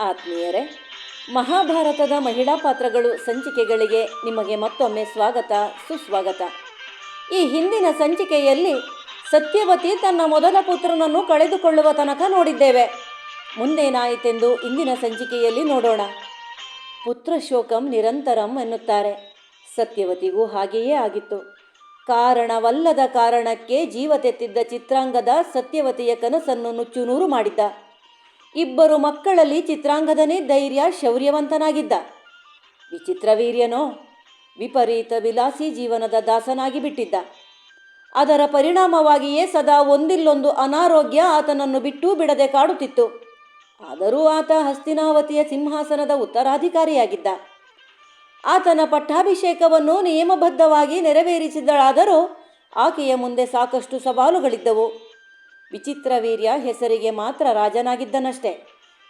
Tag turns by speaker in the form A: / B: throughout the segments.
A: ಆತ್ಮೀಯರೇ, ಮಹಾಭಾರತದ ಮಹಿಳಾ ಪಾತ್ರಗಳು ಸಂಚಿಕೆಗಳಿಗೆ ನಿಮಗೆ ಮತ್ತೊಮ್ಮೆ ಸ್ವಾಗತ, ಸುಸ್ವಾಗತ. ಈ ಹಿಂದಿನ ಸಂಚಿಕೆಯಲ್ಲಿ ಸತ್ಯವತಿ ತನ್ನ ಮೊದಲ ಪುತ್ರನನ್ನು ಕಳೆದುಕೊಳ್ಳುವ ತನಕ ನೋಡಿದ್ದೇವೆ. ಮುಂದೇನಾಯಿತೆಂದು ಇಂದಿನ ಸಂಚಿಕೆಯಲ್ಲಿ ನೋಡೋಣ. ಪುತ್ರ ಶೋಕಂ ನಿರಂತರಂ ಎನ್ನುತ್ತಾರೆ. ಸತ್ಯವತಿಗೂ ಹಾಗೆಯೇ ಆಗಿತ್ತು. ಕಾರಣವಲ್ಲದ ಕಾರಣಕ್ಕೆ ಜೀವತೆತ್ತಿದ್ದ ಚಿತ್ರಾಂಗದ ಸತ್ಯವತಿಯ ಕನಸನ್ನು ನುಚ್ಚುನೂರು ಮಾಡಿದ್ದ. ಇಬ್ಬರು ಮಕ್ಕಳಲ್ಲಿ ಚಿತ್ರಾಂಗದನೇ ಧೈರ್ಯ ಶೌರ್ಯವಂತನಾಗಿದ್ದ. ವಿಚಿತ್ರವೀರ್ಯನೋ ವಿಪರೀತ ವಿಲಾಸಿ ಜೀವನದ ದಾಸನಾಗಿ ಬಿಟ್ಟಿದ್ದ. ಅದರ ಪರಿಣಾಮವಾಗಿಯೇ ಸದಾ ಒಂದಿಲ್ಲೊಂದು ಅನಾರೋಗ್ಯ ಆತನನ್ನು ಬಿಟ್ಟೂ ಬಿಡದೆ ಕಾಡುತ್ತಿತ್ತು. ಆದರೂ ಆತ ಹಸ್ತಿನಾವತಿಯ ಸಿಂಹಾಸನದ ಉತ್ತರಾಧಿಕಾರಿಯಾಗಿದ್ದ. ಆತನ ಪಟ್ಟಾಭಿಷೇಕವನ್ನು ನಿಯಮಬದ್ಧವಾಗಿ ನೆರವೇರಿಸಿದಳಾದರೂ ಆಕೆಯ ಮುಂದೆ ಸಾಕಷ್ಟು ಸವಾಲುಗಳಿದ್ದವು. ವಿಚಿತ್ರವೀರ್ಯ ಹೆಸರಿಗೆ ಮಾತ್ರ ರಾಜನಾಗಿದ್ದನಷ್ಟೇ.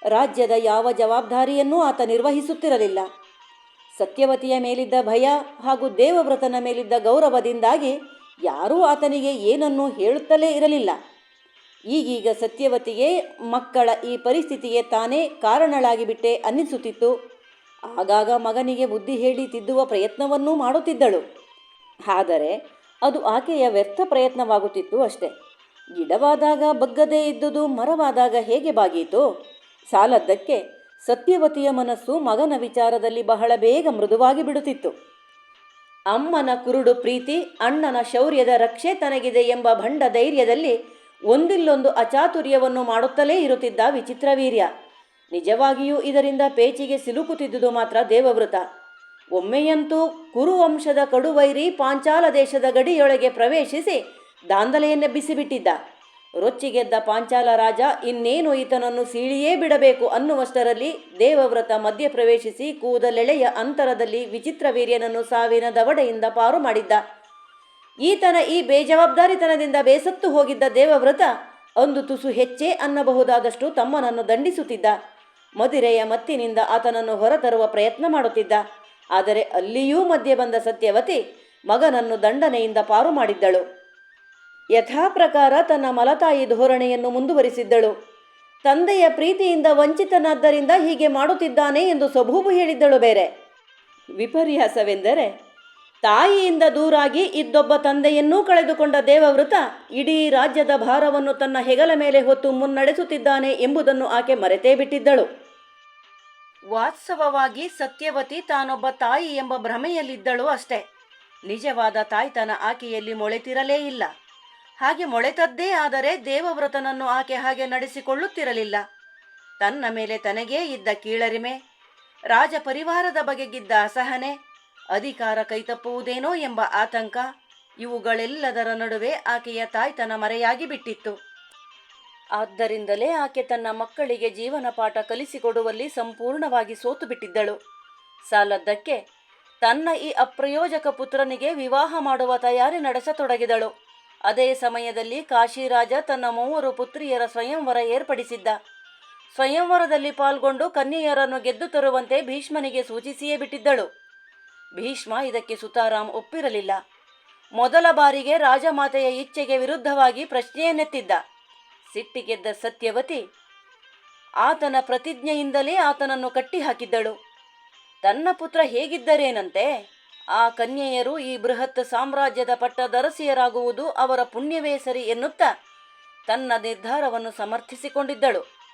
A: ರಾಜ್ಯದ ಯಾವ ಜವಾಬ್ದಾರಿಯನ್ನೂ ಆತ ನಿರ್ವಹಿಸುತ್ತಿರಲಿಲ್ಲ. ಸತ್ಯವತಿಯ ಮೇಲಿದ್ದ ಭಯ ಹಾಗೂ ದೇವವ್ರತನ ಮೇಲಿದ್ದ ಗೌರವದಿಂದಾಗಿ ಯಾರೂ ಆತನಿಗೆ ಏನನ್ನೂ ಹೇಳುತ್ತಲೇ ಇರಲಿಲ್ಲ. ಈಗೀಗ ಸತ್ಯವತಿಗೆ ಮಕ್ಕಳ ಈ ಪರಿಸ್ಥಿತಿಗೆ ತಾನೇ ಕಾರಣಳಾಗಿಬಿಟ್ಟೆ ಅನ್ನಿಸುತ್ತಿತ್ತು. ಆಗಾಗ ಮಗನಿಗೆ ಬುದ್ಧಿ ಹೇಳಿ ತಿದ್ದುವ ಪ್ರಯತ್ನವನ್ನೂ ಮಾಡುತ್ತಿದ್ದಳು. ಆದರೆ ಅದು ಆಕೆಯ ವ್ಯರ್ಥ ಪ್ರಯತ್ನವಾಗುತ್ತಿತ್ತು ಅಷ್ಟೆ. ಗಿಡವಾದಾಗ ಬಗ್ಗದೇ ಇದ್ದುದು ಮರವಾದಾಗ ಹೇಗೆ ಬಾಗೀತು? ಸಾಲದ್ದಕ್ಕೆ ಸತ್ಯವತಿಯ ಮನಸ್ಸು ಮಗನ ವಿಚಾರದಲ್ಲಿ ಬಹಳ ಬೇಗ ಮೃದುವಾಗಿ ಬಿಡುತ್ತಿತ್ತು. ಅಮ್ಮನ ಕುರುಡು ಪ್ರೀತಿ, ಅಣ್ಣನ ಶೌರ್ಯದ ರಕ್ಷೆ ತನಗಿದೆ ಎಂಬ ಭಂಡ ಧೈರ್ಯದಲ್ಲಿ ಒಂದಿಲ್ಲೊಂದು ಅಚಾತುರ್ಯವನ್ನು ಮಾಡುತ್ತಲೇ ಇರುತ್ತಿದ್ದ ವಿಚಿತ್ರವೀರ್ಯ ನಿಜವಾಗಿಯೂ ಇದರಿಂದ ಪೇಚಿಗೆ ಸಿಲುಕುತ್ತಿದ್ದುದು ಮಾತ್ರ ದೇವವೃತ ಒಮ್ಮೆಯಂತೂ ಕುರುವಂಶದ ಕಡುವೈರಿ ಪಾಂಚಾಲ ದೇಶದ ಗಡಿಯೊಳಗೆ ಪ್ರವೇಶಿಸಿ ದಾಂಧಲೆಯನ್ನೆಬ್ಬಿಸಿಬಿಟ್ಟಿದ್ದ ರೊಚ್ಚಿಗೆದ್ದ ಪಾಂಚಾಲ ರಾಜ ಇನ್ನೇನು ಈತನನ್ನು ಸೀಳಿಯೇ ಬಿಡಬೇಕು ಅನ್ನುವಷ್ಟರಲ್ಲಿ ದೇವವ್ರತ ಮಧ್ಯ ಪ್ರವೇಶಿಸಿ ಕೂದಲೆಳೆಯ ಅಂತರದಲ್ಲಿ ವಿಚಿತ್ರ ವೀರ್ಯನನ್ನು ಸಾವಿನ ದವಡೆಯಿಂದ ಪಾರು ಮಾಡಿದ್ದ. ಈತನ ಈ ಬೇಜವಾಬ್ದಾರಿತನದಿಂದ ಬೇಸತ್ತು ಹೋಗಿದ್ದ ದೇವವ್ರತ ಒಂದು ತುಸು ಹೆಚ್ಚೇ ಅನ್ನಬಹುದಾದಷ್ಟು ತಮ್ಮನನ್ನು ದಂಡಿಸುತ್ತಿದ್ದ. ಮದಿರೆಯ ಮತ್ತಿನಿಂದ ಆತನನ್ನು ಹೊರತರುವ ಪ್ರಯತ್ನ ಮಾಡುತ್ತಿದ್ದ. ಆದರೆ ಅಲ್ಲಿಯೂ ಮಧ್ಯೆ ಬಂದ ಸತ್ಯವತಿ ಮಗನನ್ನು ದಂಡನೆಯಿಂದ ಪಾರು ಮಾಡಿದ್ದಳು. ಯಥಾಪ್ರಕಾರ ತನ್ನ ಮಲತಾಯಿ ಧೋರಣೆಯನ್ನು ಮುಂದುವರಿಸಿದ್ದಳು. ತಂದೆಯ ಪ್ರೀತಿಯಿಂದ ವಂಚಿತನಾದ್ದರಿಂದ ಹೀಗೆ ಮಾಡುತ್ತಿದ್ದಾನೆ ಎಂದು ಸಬೂಬು ಹೇಳಿದ್ದಳು ಬೇರೆ. ವಿಪರ್ಯಾಸವೆಂದರೆ, ತಾಯಿಯಿಂದ ದೂರಾಗಿ ಇದ್ದೊಬ್ಬ ತಂದೆಯನ್ನೂ ಕಳೆದುಕೊಂಡ ದೇವವೃತ ಇಡೀ ರಾಜ್ಯದ ಭಾರವನ್ನು ತನ್ನ ಹೆಗಲ ಮೇಲೆ ಹೊತ್ತು ಮುನ್ನಡೆಸುತ್ತಿದ್ದಾನೆ ಎಂಬುದನ್ನು ಆಕೆ ಮರೆತೇ ಬಿಟ್ಟಿದ್ದಳು. ವಾಸ್ತವವಾಗಿ ಸತ್ಯವತಿ ತಾನೊಬ್ಬ ತಾಯಿ ಎಂಬ ಭ್ರಮೆಯಲ್ಲಿದ್ದಳು ಅಷ್ಟೇ. ನಿಜವಾದ ತಾಯ್ತನ ಆಕೆಯಲ್ಲಿ ಮೊಳೆತಿರಲೇ ಇಲ್ಲ. ಹಾಗೆ ಮೊಳೆತದ್ದೇ ಆದರೆ ದೇವವ್ರತನನ್ನು ಆಕೆ ಹಾಗೆ ನಡೆಸಿಕೊಳ್ಳುತ್ತಿರಲಿಲ್ಲ. ತನ್ನ ಮೇಲೆ ತನಗೇ ಇದ್ದ ಕೀಳರಿಮೆ, ರಾಜ ಪರಿವಾರದ ಬಗೆಗಿದ್ದ ಅಸಹನೆ, ಅಧಿಕಾರ ಕೈತಪ್ಪುವುದೇನೋ ಎಂಬ ಆತಂಕ, ಇವುಗಳೆಲ್ಲದರ ನಡುವೆ ಆಕೆಯ ತಾಯ್ತನ ಮರೆಯಾಗಿ ಬಿಟ್ಟಿತ್ತು. ಆದ್ದರಿಂದಲೇ ಆಕೆ ತನ್ನ ಮಕ್ಕಳಿಗೆ ಜೀವನ ಪಾಠ ಕಲಿಸಿಕೊಡುವಲ್ಲಿ ಸಂಪೂರ್ಣವಾಗಿ ಸೋತು ಬಿಟ್ಟಿದ್ದಳು. ಸಾಲದ್ದಕ್ಕೆ ತನ್ನ ಈ ಅಪ್ರಯೋಜಕ ಪುತ್ರನಿಗೆ ವಿವಾಹ ಮಾಡುವ ತಯಾರಿ ನಡೆಸತೊಡಗಿದಳು. ಅದೇ ಸಮಯದಲ್ಲಿ ಕಾಶಿರಾಜ ತನ್ನ ಮೂವರು ಪುತ್ರಿಯರ ಸ್ವಯಂವರ ಏರ್ಪಡಿಸಿದ್ದ. ಸ್ವಯಂವರದಲ್ಲಿ ಪಾಲ್ಗೊಂಡು ಕನ್ಯೆಯರನ್ನು ಗೆದ್ದು ತರುವಂತೆ ಭೀಷ್ಮನಿಗೆ ಸೂಚಿಸಿಯೇ ಬಿಟ್ಟಿದ್ದಳು. ಭೀಷ್ಮ ಇದಕ್ಕೆ ಸುತಾರಾಮ್ ಒಪ್ಪಿರಲಿಲ್ಲ. ಮೊದಲ ಬಾರಿಗೆ ರಾಜಮಾತೆಯ ಇಚ್ಛೆಗೆ ವಿರುದ್ಧವಾಗಿ ಪ್ರಶ್ನೆಯನ್ನೆತ್ತಿದ್ದ. ಸಿಟ್ಟಿಗೆದ್ದ ಸತ್ಯವತಿ, ಆತನ ಪ್ರತಿಜ್ಞೆಯಿಂದಲೇ ಆತನನ್ನು ಕಟ್ಟಿಹಾಕಿದ್ದಳು. ತನ್ನ ಪುತ್ರ ಹೇಗಿದ್ದರೇನಂತೆ? ಆ ಕನ್ಯೆಯರು ಈ ಬೃಹತ್ ಸಾಮ್ರಾಜ್ಯದ ಪಟ್ಟದರಸಿಯರಾಗುವುದು ಅವರ ಪುಣ್ಯವೇ ಸರಿ ಎನ್ನುತ್ತಾ ತನ್ನ ನಿರ್ಧಾರವನ್ನು ಸಮರ್ಥಿಸಿಕೊಂಡಿದ್ದಳು.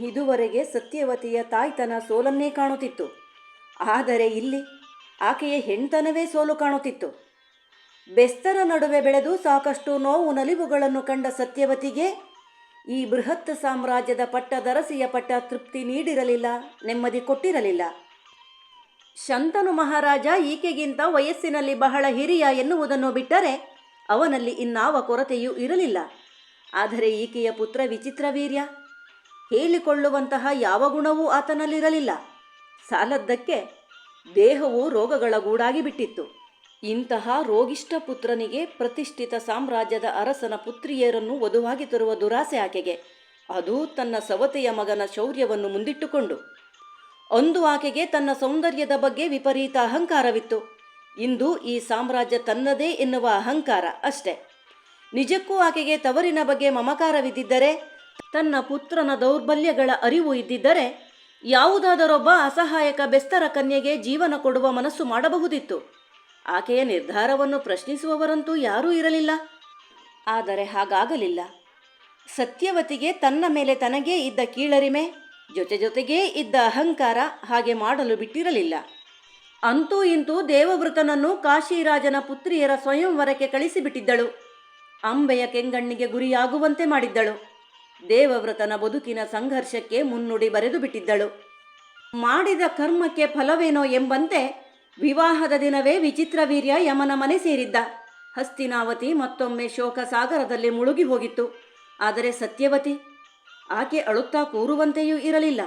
A: ಇದುವರೆಗೆ ಸತ್ಯವತಿಯ ತಾಯ್ತನ ಸೋಲನ್ನೇ ಕಾಣುತ್ತಿತ್ತು. ಆದರೆ ಇಲ್ಲಿ ಆಕೆಯ ಹೆಣ್ತನವೇ ಸೋಲು ಕಾಣುತ್ತಿತ್ತು. ಬೆಸ್ತರ ನಡುವೆ ಬೆಳೆದು ಸಾಕಷ್ಟು ನೋವು ನಲಿವುಗಳನ್ನು ಕಂಡ ಸತ್ಯವತಿಗೆ ಈ ಬೃಹತ್ ಸಾಮ್ರಾಜ್ಯದ ಪಟ್ಟದರಸಿಯ ಪಟ್ಟ ತೃಪ್ತಿ ನೀಡಿರಲಿಲ್ಲ, ನೆಮ್ಮದಿ ಕೊಟ್ಟಿರಲಿಲ್ಲ. ಶಂತನು ಮಹಾರಾಜ ಈಕೆಗಿಂತ ವಯಸ್ಸಿನಲ್ಲಿ ಬಹಳ ಹಿರಿಯ ಎನ್ನುವುದನ್ನು ಬಿಟ್ಟರೆ ಅವನಲ್ಲಿ ಇನ್ನಾವ ಕೊರತೆಯೂ ಇರಲಿಲ್ಲ. ಆದರೆ ಈಕೆಯ ಪುತ್ರ ವಿಚಿತ್ರವೀರ್ಯ ಹೇಳಿಕೊಳ್ಳುವಂತಹ ಯಾವ ಗುಣವೂ ಆತನಲ್ಲಿರಲಿಲ್ಲ. ಸಾಲದ್ದಕ್ಕೆ ದೇಹವು ರೋಗಗಳ ಗೂಡಾಗಿ ಬಿಟ್ಟಿತ್ತು. ಇಂತಹ ರೋಗಿಷ್ಠ ಪುತ್ರನಿಗೆ ಪ್ರತಿಷ್ಠಿತ ಸಾಮ್ರಾಜ್ಯದ ಅರಸನ ಪುತ್ರಿಯರನ್ನು ವಧುವಾಗಿ ತರುವ ದುರಾಸೆ ಆಕೆಗೆ. ಅದು ತನ್ನ ಸವತೆಯ ಮಗನ ಶೌರ್ಯವನ್ನು ಮುಂದಿಟ್ಟುಕೊಂಡು. ಅಂದು ಆಕೆಗೆ ತನ್ನ ಸೌಂದರ್ಯದ ಬಗ್ಗೆ ವಿಪರೀತ ಅಹಂಕಾರವಿತ್ತು. ಇಂದು ಈ ಸಾಮ್ರಾಜ್ಯ ತನ್ನದೇ ಎನ್ನುವ ಅಹಂಕಾರ ಅಷ್ಟೆ. ನಿಜಕ್ಕೂ ಆಕೆಗೆ ತವರಿನ ಬಗ್ಗೆ ಮಮಕಾರವಿದ್ದಿದ್ದರೆ, ತನ್ನ ಪುತ್ರನ ದೌರ್ಬಲ್ಯಗಳ ಅರಿವು ಇದ್ದಿದ್ದರೆ, ಯಾವುದಾದರೊಬ್ಬ ಅಸಹಾಯಕ ಬೆಸ್ತರ ಕನ್ಯೆಗೆ ಜೀವನ ಕೊಡುವ ಮನಸ್ಸು ಮಾಡಬಹುದಿತ್ತು. ಆಕೆಯ ನಿರ್ಧಾರವನ್ನು ಪ್ರಶ್ನಿಸುವವರಂತೂ ಯಾರೂ ಇರಲಿಲ್ಲ. ಆದರೆ ಹಾಗಾಗಲಿಲ್ಲ. ಸತ್ಯವತಿಗೆ ತನ್ನ ಮೇಲೆ ತನಗೇ ಇದ್ದ ಕೀಳರಿಮೆ ಜೊತೆ ಜೊತೆಗೇ ಇದ್ದ ಅಹಂಕಾರ ಹಾಗೆ ಮಾಡಲು ಬಿಟ್ಟಿರಲಿಲ್ಲ. ಅಂತೂ ಇಂತೂ ದೇವವೃತನನ್ನು ಕಾಶಿರಾಜನ ಪುತ್ರಿಯರ ಸ್ವಯಂವರಕ್ಕೆ ಕಳಿಸಿಬಿಟ್ಟಿದ್ದಳು. ಅಂಬೆಯ ಕೆಂಗಣ್ಣಿಗೆ ಗುರಿಯಾಗುವಂತೆ ಮಾಡಿದ್ದಳು. ದೇವವ್ರತನ ಬದುಕಿನ ಸಂಘರ್ಷಕ್ಕೆ ಮುನ್ನುಡಿ ಬರೆದು ಬಿಟ್ಟಿದ್ದಳು. ಮಾಡಿದ ಕರ್ಮಕ್ಕೆ ಫಲವೇನೋ ಎಂಬಂತೆ ವಿವಾಹದ ದಿನವೇ ವಿಚಿತ್ರ ವೀರ್ಯ ಯಮನ ಮನೆ ಸೇರಿದ್ದ. ಹಸ್ತಿನಾವತಿ ಮತ್ತೊಮ್ಮೆ ಶೋಕ ಸಾಗರದಲ್ಲಿ ಮುಳುಗಿ ಹೋಗಿತ್ತು. ಆದರೆ ಸತ್ಯವತಿ ಆಕೆ ಅಳುತ್ತಾ ಕೂರುವಂತೆಯೂ ಇರಲಿಲ್ಲ.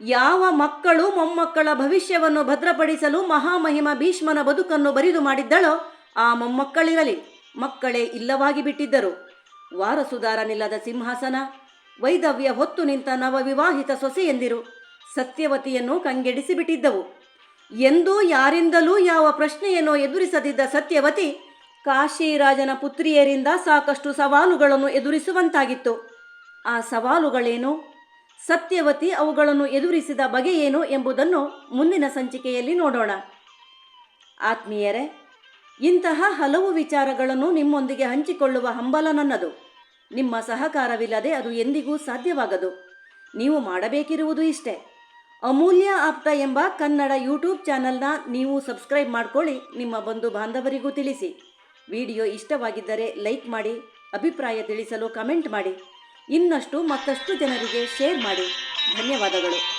A: ಯಾವ ಮಕ್ಕಳು ಮೊಮ್ಮಕ್ಕಳ ಭವಿಷ್ಯವನ್ನು ಭದ್ರಪಡಿಸಲು ಮಹಾಮಹಿಮ ಭೀಷ್ಮನ ಬದುಕನ್ನು ಬರಿದು ಮಾಡಿದ್ದಳೋ ಆ ಮೊಮ್ಮಕ್ಕಳಿರಲಿ. ಮಕ್ಕಳೇ ಇಲ್ಲವಾಗಿ ಬಿಟ್ಟಿದ್ದರು. ವಾರಸುದಾರನಿಲ್ಲದ ಸಿಂಹಾಸನ, ವೈದವ್ಯ ಹೊತ್ತು ನಿಂತ ನವವಿವಾಹಿತ ಸೊಸೆಯೆಂದಿರು ಸತ್ಯವತಿಯನ್ನು ಕಂಗೆಡಿಸಿಬಿಟ್ಟಿದ್ದವು ಎಂದೂ ಯಾರಿಂದಲೂ ಯಾವ ಪ್ರಶ್ನೆಯನ್ನು ಎದುರಿಸದಿದ್ದ ಸತ್ಯವತಿ, ಕಾಶಿರಾಜನ ಪುತ್ರಿಯರಿಂದ ಸಾಕಷ್ಟು ಸವಾಲುಗಳನ್ನು ಎದುರಿಸುವಂತಾಗಿತ್ತು. ಆ ಸವಾಲುಗಳೇನು? ಸತ್ಯವತಿ ಅವುಗಳನ್ನು ಎದುರಿಸಿದ ಬಗೆಯೇನು ಎಂಬುದನ್ನು ಮುಂದಿನ ಸಂಚಿಕೆಯಲ್ಲಿ ನೋಡೋಣ. ಆತ್ಮೀಯರೇ, ಇಂತಹ ಹಲವು ವಿಚಾರಗಳನ್ನು ನಿಮ್ಮೊಂದಿಗೆ ಹಂಚಿಕೊಳ್ಳುವ ಹಂಬಲ ನನ್ನದು. ನಿಮ್ಮ ಸಹಕಾರವಿಲ್ಲದೆ ಅದು ಎಂದಿಗೂ ಸಾಧ್ಯವಾಗದು. ನೀವು ಮಾಡಬೇಕಿರುವುದು ಇಷ್ಟೇ. ಅಮೂಲ್ಯ ಆಪ್ತ ಎಂಬ ಕನ್ನಡ ಯೂಟ್ಯೂಬ್ ಚಾನಲ್ನ ನೀವು ಸಬ್ಸ್ಕ್ರೈಬ್ ಮಾಡ್ಕೊಳ್ಳಿ, ನಿಮ್ಮ ಬಂಧು ಬಾಂಧವರಿಗೂ ತಿಳಿಸಿ. ವಿಡಿಯೋ ಇಷ್ಟವಾಗಿದ್ದರೆ ಲೈಕ್ ಮಾಡಿ, ಅಭಿಪ್ರಾಯ ತಿಳಿಸಲು ಕಮೆಂಟ್ ಮಾಡಿ. ಇನ್ನಷ್ಟು ಮತ್ತಷ್ಟು ಜನರಿಗೆ ಶೇರ್ ಮಾಡಿ. ಧನ್ಯವಾದಗಳು.